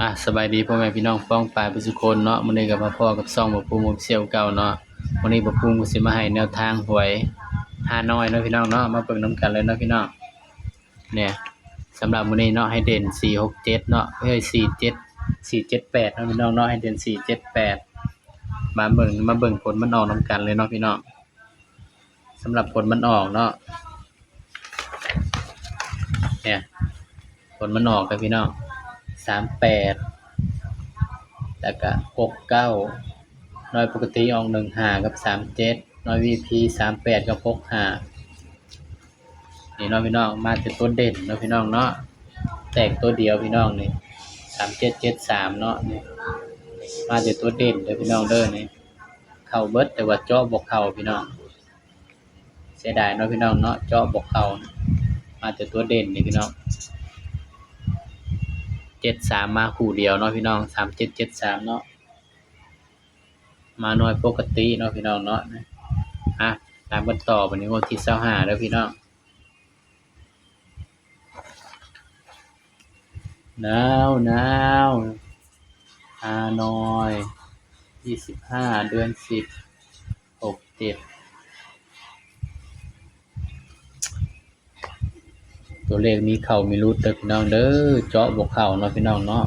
อะสบายดีพ่อแม่พี่น้องป้องปลายประสุคนเนาะมื้อนี้ก็มาพ่อกับซ่องบ่ปูมเซียวเก่าเนาะวันนี้บ่ปูก็สิมาให้แนวทางหวยฮานอยเนาะพี่น้องเนาะมาเบิ่งนํกันเลยเนาะพี่น้องเนี่ยสำหรับมื้อนี้เนาะให้เด่น467เนาะเอ้ย47 478เนาะพี่น้องเนาะให้เด่น478มาเบิ่งมาเบิ่งผลมันออกนํกันเลยเนาะพี่น้องสำหรับผลมันออกเนาะเนี่ยผลมันออกครับพี่น้อง สามแปดแล้วก็หกเก้าน้อยปกติออกหนึ่งห้ากับสามเจ็ดน้อยวีพีสามแปดกับหกห้านี่น้องพี่น้องมาเป็นตัวเด่นเนาะพี่น้องเนาะแตกตัวเดียวพี่น้องนี่สามเจ็ดเจ็ดสามเนาะนี่มาเป็นตัวเด่นเด้อพี่น้องเด้อนี่เข่าเบิดแต่ว่าเจาะบกเข่าพี่น้องเสียดายเนาะพี่น้องเนาะเจาะบกเข่ามาแต่ตัวเด่นนี่พี่น้อง เจ็ดสามมาคู่เดียวเนาะพี่น้องสามเจ็ดเจ็ดสามเนาะมาน้อยปกติเนาะพี่น้องเนาะอะตามกันต่อวันนี้วันที่เสาหาแล้วพี่น้องหนาวหนาวฮานอยยี่สิบห้าเดือนสิบหกเจ็ด ตัวเลขมีเข่ามีรุดเด้อพี่น้องเด้อเจาะบกเข่าเนาะพี่น้องเนาะ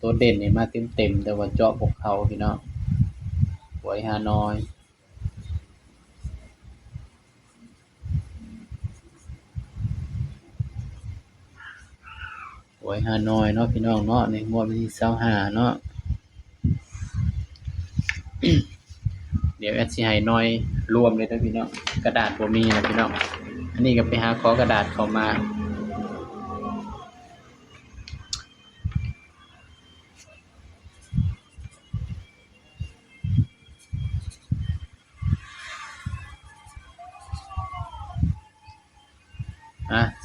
ตัวเด่นนี่มาเต็มเต็มแต่ว่าเจาะบกเข่าพี่น้องหวยฮานอยหวยฮานอยเนาะพี่น้องเนาะในงวดวันที่เสาหาเนาะเดี๋ยวแอดสิให้น้อยรวมเลยนะพี่น้องกระดาษบ่มีนะพี่น้องอันนี้ก็ไปหาขอกระดาษเข้ามา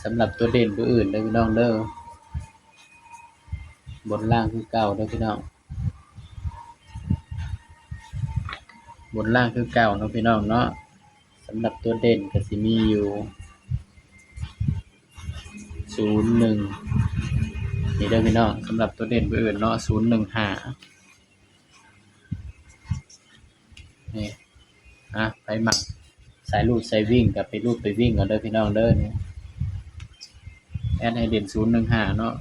สำหรับตัวเด่นตัวอื่นเด้อพี่น้องเด้อบนล่างคือเก่าเด้อพี่น้องบนล่างคือเก่าเนาะพี่น้องเนาะสำหรับตัวเด่นก็สิมีอยู่ศูนย์หนึ่งนี่เด้อพี่น้องสำหรับตัวเด่นตัวอื่นเนาะศูนย์หนึ่งห้านี่อะไปหมักสายลูดสายวิ่งกับไปลูดไปวิ่งก่อนเด้อพี่น้องเด้อนี่ แอดให้เด่นศูนย์หนึ่งห้าเนาะ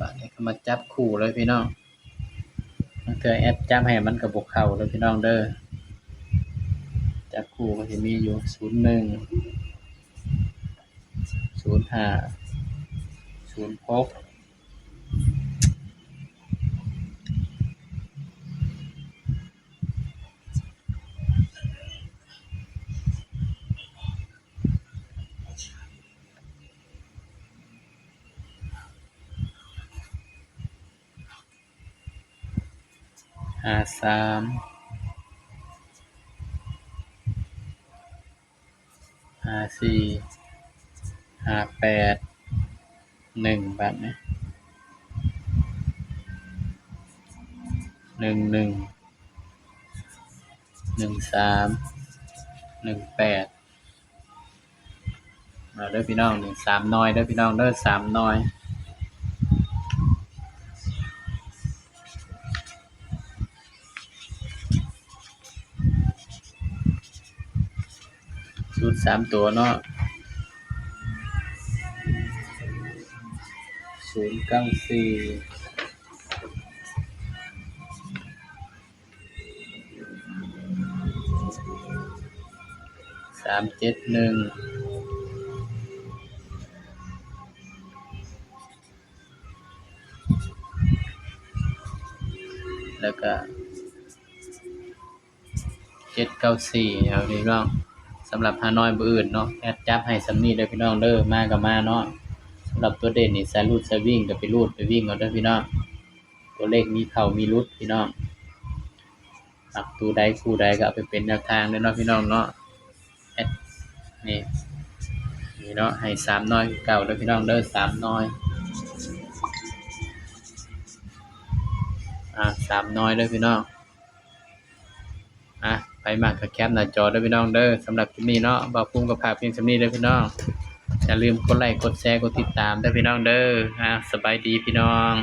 บัดนี้ก็มาจับคู่เลยพี่น้องมันเธอแอดจับให้มันกับบกเข่าเลยพี่น้องเด้อจับคู่ก็จะมีอยู่ศูนย์หนึ่งศูนย์ห้าศูนย์หก ห้าสามห้าสี่ห้าแปดหนึ่งแบบนี้หนึ่งหนึ่งหนึ่งสามหนึ่งแปดเอาเด้อพี่น้องหนึ่งสามน้อยเด้อพี่น้องเด้อสามน้อย ดสามตัวเนาะศูนย์เก้าสี่สามเจ็ดหนึ่งแล้วก็เจ็ดเก้าสี่เอาดีน้อง สำหรับฮานอยบ่อื่นเนาะแอดจับให้สำนีเด้อพี่น้องเด้อมากับมาเนาะสำหรับตัวเด่นนี่สายรูดสายวิ่งก็ไปรูดไปวิ่งเอาเด้อพี่น้องตัวเลขมีเข่ามีรุดพี่น้องหักตัวใดคู่ใดก็เอาไปเป็นแนวทางเด้อเนาะพี่น้องเนาะแอดนี่นี่เนาะให้สามน้อยเก่าเด้อพี่น้องเด้อสามน้อยอ่าสามน้อยเด้อพี่น้องอะ ไปมากกับแคปหน้าจอด้อพี่น้องเด้อสำหรับคลิปนี้เนาะบ่าวพุ่มกับภาพเพียงสำนี้เด้อพี่น้องอย่าลืมกดไลค์กดแชร์กดติดตามด้อพี่น้องเด้ออะสบายดีพี่น้อง